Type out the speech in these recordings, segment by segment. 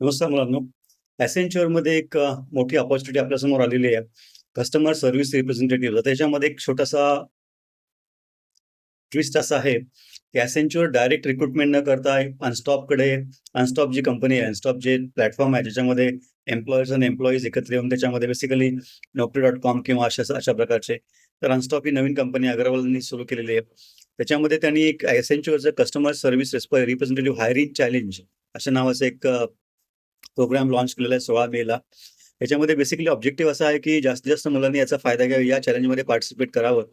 नमस्कार मुलांनो. मध्ये एक मोठी अपॉर्च्युनिटी आपल्यासमोर आलेली आहे. कस्टमर सर्व्हिस रिप्रेझेंटेटिव्ह त्याच्यामध्ये एक छोटासा ट्विस्ट असा आहे की ॲसेंच्युअर डायरेक्ट रिक्रुटमेंट न करता अनस्टॉपकडे अनस्टॉप जी कंपनी आहे अनस्टॉप जे प्लॅटफॉर्म आहे ज्याच्यामध्ये एम्प्लॉयर्स आणि एम्प्लॉईज एकत्र येऊन त्याच्यामध्ये बेसिकली नोकरी डॉट कॉम किंवा अशा अशा प्रकारचे. तर अनस्टॉप ही नवीन कंपनी अग्रवालनी सुरू केलेली आहे. त्याच्यामध्ये त्यांनी एक ॲसेंच्युअरचं customer service representative hiring challenge अशा नावाचं एक प्रोग्राम लॉन्च केलेला आहे सोळा मेला याच्यामध्ये बेसिकली ऑब्जेक्टिव्ह असा आहे की जास्तीत जास्त मुलांनी याचा फायदा घ्यावा या चॅलेंजमध्ये पार्टिसिपेट करावं.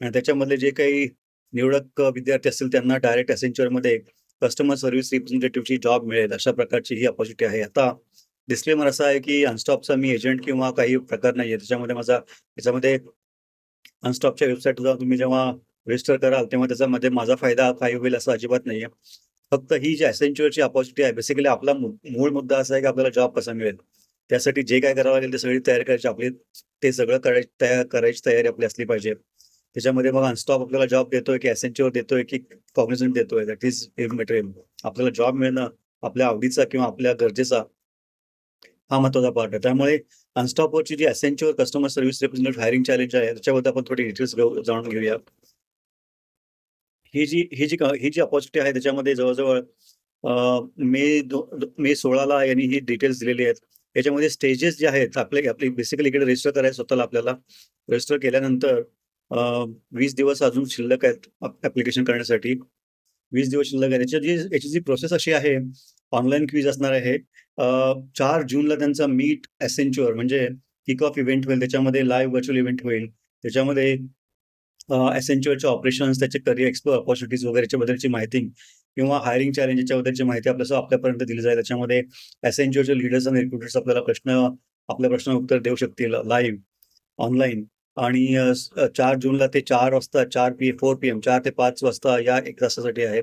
आणि त्याच्यामधले जे काही निवडक विद्यार्थी असतील त्यांना डायरेक्ट असेंच्युअरमध्ये कस्टमर सर्व्हिस रिप्रेझेंटेटिव्हची जॉब मिळेल अशा प्रकारची ही अपॉर्च्युनिटी आहे. आता डिस्क्लेमर असा आहे की अनस्टॉपचा मी एजंट किंवा काही प्रकार नाही आहे त्याच्यामध्ये माझा त्याच्यामध्ये अनस्टॉपच्या वेबसाईट तुम्ही जेव्हा रजिस्टर कराल तेव्हा त्याच्यामध्ये माझा फायदा काही होईल असं अजिबात नाही आहे फक्त ही जी असेंच्युअरची अपॉर्च्युनिटी आहे बेसिकली आपला मूळ मुद्दा असा आहे की आपल्याला जॉब कसा मिळेल. त्यासाठी जे काय करावं लागेल ते सगळी तयारी करायची आपली ते सगळं करायची तयार करायची तयारी आपली असली पाहिजे. त्याच्यामध्ये मग अनस्टॉप आपल्याला जॉब देतोय की असेंच्युअर देतोय की कॉग्निझंट देतोय दॅट इज मटेरियल आपल्याला जॉब मिळणं आपल्या आवडीचा किंवा आपल्या गरजेचा हा महत्त्वाचा पार्ट आहे. त्यामुळे अनस्टॉपवरची जी Accenture customer service representative hiring challenge आहे त्याच्याबद्दल आपण थोडी डिटेल्स जाणून घेऊया. ही जी ही जी ही जी अपॉर्च्युनिटी आहे त्याच्यामध्ये जवळजवळ मे दो मे सोळाला यांनी ही डिटेल्स दिलेली आहेत. याच्यामध्ये स्टेजेस जे आहेत आपले आपली बेसिकली इकडे रजिस्टर करायचं स्वतःला आपल्याला. रजिस्टर केल्यानंतर वीस दिवस अजून शिल्लक आहेत ऍप्लिकेशन करण्यासाठी. वीस दिवस शिल्लक आहे त्याची जी याची जी प्रोसेस अशी आहे ऑनलाईन क्वीज असणार आहे. चार जूनला त्यांचा मीट एसेंच्युअर म्हणजे किक ऑफ इव्हेंट होईल. त्याच्यामध्ये लाईव्ह व्हर्च्युअल इव्हेंट होईल. त्याच्यामध्ये असेंच्युअरचे ऑपरेशन्स त्याचे करिअर एक्सप्लोर ऑपॉर्च्युनिटीज वगैरेच्या बद्दलची माहिती किंवा हायरिंग चॅलेंजेसच्या बद्दलची माहिती आपल्या आपल्यापर्यंत दिली जाईल. त्याच्यामध्ये असेंच्युअरचे लीडर्स आणि रिक्रुटर्स आपल्याला प्रश्न आपल्या प्रश्न उत्तर देऊ शकतील लाईव्ह ऑनलाईन आणि चार जूनला ते चार वाजता चार पी फोर पी एम चार ते पाच वाजता या एक तासासाठी आहे.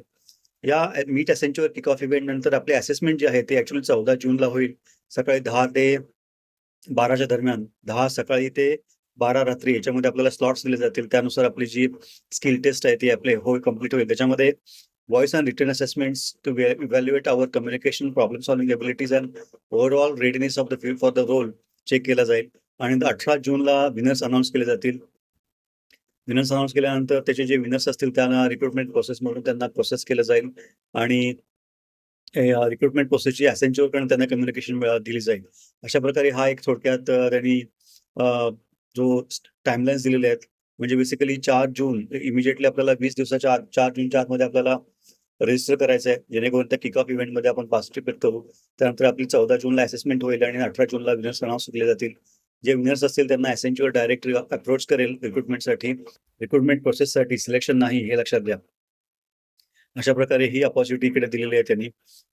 या meet Accenture kick off event नंतर आपले असेसमेंट जे आहे ते ऍक्च्युअली चौदा जूनला होईल. सकाळी दहा ते बाराच्या दरम्यान. दहा सकाळी ते बारा रात्री याच्यामध्ये आपल्याला स्लॉट्स दिले जातील. त्यानुसार आपली जी स्किल टेस्ट आहे ती आपले होय कंप्लीट होईल. त्याच्यामध्ये voice and return assessments to evaluate our communication problem solving abilities and overall readiness of the field for the role check केला जाईल. आणि अठरा जूनला विनर्स अनाऊन्स केले जातील. विनर्स अनाऊन्स केल्यानंतर त्याचे जे विनर्स असतील त्यांना रिक्रुटमेंट प्रोसेस म्हणून त्यांना प्रोसेस केलं जाईल. आणि रिक्रुटमेंट प्रोसेसची कडून त्यांना कम्युनिकेशन दिली जाईल. अशा प्रकारे हा एक थोडक्यात त्यांनी जो टाइमलाईन्स दिलेले आहेत म्हणजे बेसिकली चार जून इमिजिएटली आपल्याला वीस दिवसाच्या आत चार जूनच्या आतमध्ये आपल्याला रजिस्टर करायचं आहे जेणेकरून त्या किक ऑफ इव्हेंटमध्ये आपण पार्टिसिपेट करू त्यानंतर आपली चौदा जूनला असेसमेंट होईल आणि अठरा जूनला विनर्स अनाऊन्स केले जातील. जे विनर्स असतील त्यांना असेंच्युअर डायरेक्ट अप्रोच करेल रिक्रुटमेंटसाठी रिक्रुटमेंट प्रोसेससाठी सिलेक्शन नाही हे लक्षात घ्या. अशा प्रकारे ही अपॉर्च्युनिटी इकडे दिलेली आहे त्यांनी.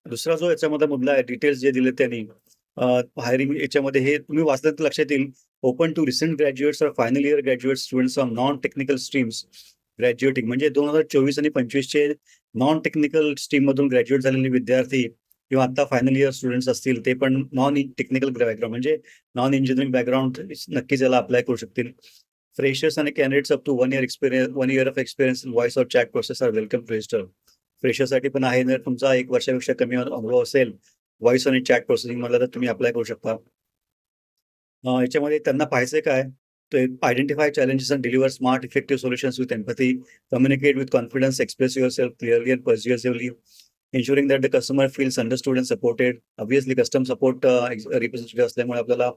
दुसरा जो याच्यामध्ये मुद्दा आहे डिटेल्स जे दिले त्यांनी हायरिंग याच्यामध्ये हे तुम्ही वाचलं तर लक्षात येईल. ओपन टू रिसेंट ग्रॅज्युएट्स और final year graduate students of non technical streams graduating म्हणजे दोन हजार चोवीस आणि पंचवीसचे नॉन टेक्निकल स्ट्रीम मधून ग्रॅज्युएट झालेले विद्यार्थी किंवा आता फायनल इयर स्टुडंट्स असतील ते पण नॉन टेक्निकल बॅकग्राऊंड म्हणजे नॉन इंजिनिअरिंग बॅकग्राऊंड नक्कीच याला अप्लाय करू शकतील. फ्रेशर्स आणि candidates up to one year experience one year of experience voice of chat process are welcome to register फ्रेशरसाठी पण आहे जर तुमचा एक वर्षापेक्षा कमी अनुभव असेल व्हॉइस आणि चॅट प्रोसेसिंग मधला तर तुम्ही अप्लाय करू शकता. याच्यामध्ये त्यांना पाहायचं काय? ते identify challenges and deliver smart effective solutions with empathy communicate with confidence express yourself clearly and persuasively ensuring that the customer feels understood and supported. Obviously, custom support representative असल्यामुळे आपल्याला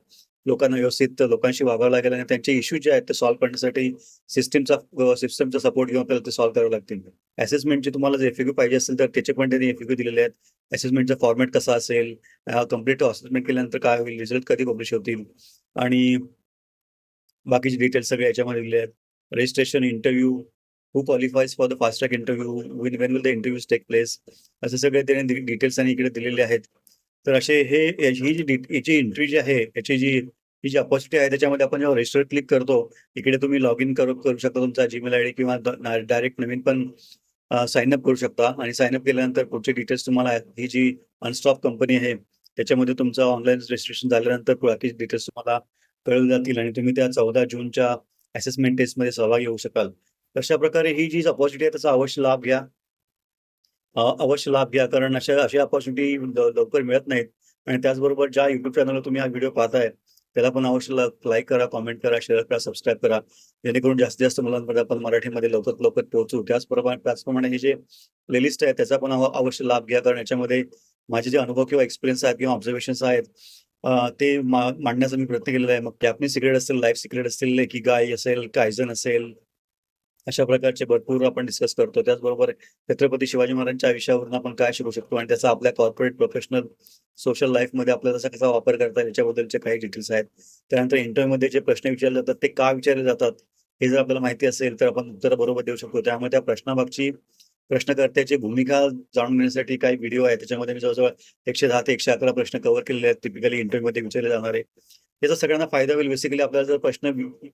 लोकांना व्यवस्थित लोकांशी वागावं लागेल आणि त्यांचे इश्यू जे आहेत ते सॉल्व्ह करण्यासाठी सिस्टीमचा सिस्टमचा सपोर्ट घेऊन आपल्याला ते सॉल्व्ह करावे लागतील. असेसमेंटचे तुम्हाला जर एफिक्यू पाहिजे असेल तर त्याचे पण त्यांनी एफिक्यू दिलेले आहेत. असेसमेंटचा फॉर्मॅट कसा असेल कंप्लीट असेसमेंट केल्यानंतर काय होईल रिझल्ट कधी पब्लिश होतील? आणि बाकीचे डिटेल्स सगळे याच्यामध्ये दिले आहेत. Registration interview who qualifies for the fast track interview win when will the interviews take place असे सगळे त्याने डिटेल्स आणि इकडे दिलेले आहेत. तर असे हे ही जी याची एंट्री जी आहे याची जी ही जी अपॉर्च्युनिटी आहे त्याच्यामध्ये आपण जेव्हा रजिस्टर क्लिक करतो इकडे तुम्ही लॉग इन करू करू शकता तुमचा जीमेल आय डी किंवा डायरेक्ट नवीन पण साइन अप करू शकता. आणि साइन अप केल्यानंतर पुढचे डिटेल्स तुम्हाला आहेत. ही जी अनस्टॉप कंपनी आहे त्याच्यामध्ये तुमचं ऑनलाईन रजिस्ट्रेशन झाल्यानंतर बाकी डिटेल्स तुम्हाला कळले जातील. आणि तुम्ही त्या चौदा जूनच्या असेसमेंट टेस्टमध्ये सहभागी होऊ शकाल. अशा प्रकारे ही जी अपॉर्च्युनिटी आहे त्याचा अवश्य लाभ घ्या. अवश्य लाभ घ्या कारण अशा अशा अपॉर्च्युनिटी लवकर मिळत नाहीत. आणि त्याचबरोबर ज्या युट्यूब चॅनलवर तुम्ही हा व्हिडिओ पाहताय त्याला पण अवश्य लाईक करा कॉमेंट करा शेअर करा सबस्क्राईब करा. जेणेकरून जास्तीत जास्त मुलांपर्यंत आपण मराठीमध्ये लवकरात लवकर पोहोचू. त्याचप्रमाणे त्याचप्रमाणे हे जे प्लेलिस्ट आहे त्याचा पण अवश्य लाभ घ्या कारण याच्यामध्ये माझे जे अनुभव किंवा एक्सपिरियन्स आहेत किंवा ऑब्झर्वेशन्स आहेत ते मांडण्याचा मी प्रयत्न केलेला आहे. मग कॅपनी सिक्रेट असेल लाईफ सिक्रेट असेल की गाय असेल कायझन असेल अशा प्रकारचे भरपूर आपण डिस्कस करतो. त्याचबरोबर छत्रपती शिवाजी महाराजांच्या आयुष्यावरून आपण काय शिकू शकतो आणि त्याचा आपल्या कॉर्पोरेट प्रोफेशनल सोशल लाईफमध्ये आपल्याला त्याचा कसा वापर करता येईल याच्याबद्दलचे काही डिटेल्स आहेत. त्यानंतर इंटरव्ह्यूमध्ये जे प्रश्न विचारले जातात ते का विचारले जातात हे जर आपल्याला माहिती असेल तर आपण उत्तर बरोबर देऊ शकतो. त्यामुळे त्या प्रश्नामागची प्रश्नकर्त्याची भूमिका जाणून घेण्यासाठी काही व्हिडिओ आहे त्याच्यामध्ये मी जवळजवळ एकशे दहा ते एकशे अकरा प्रश्न कव्हर केलेले आहेत. टिपिकली इंटरव्ह्यूमध्ये विचारले जाणारे. याचा सगळ्यांना फायदा होईल. बेसिकली आपल्याला जर प्रश्न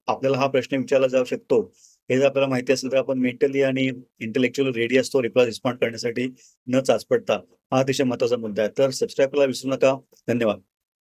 आपल्याला हा प्रश्न विचारला जाऊ शकतो हे जर आपल्याला माहिती असेल तर आपण मेंटली आणि इंटेलेक्च्युअल रेडी असतो रिप्लाय रिस्पॉन्ड करण्यासाठी न चाचपडता हा अतिशय महत्त्वाचा मुद्दा आहे. तर सबस्क्राईब करायला विसरू नका. धन्यवाद.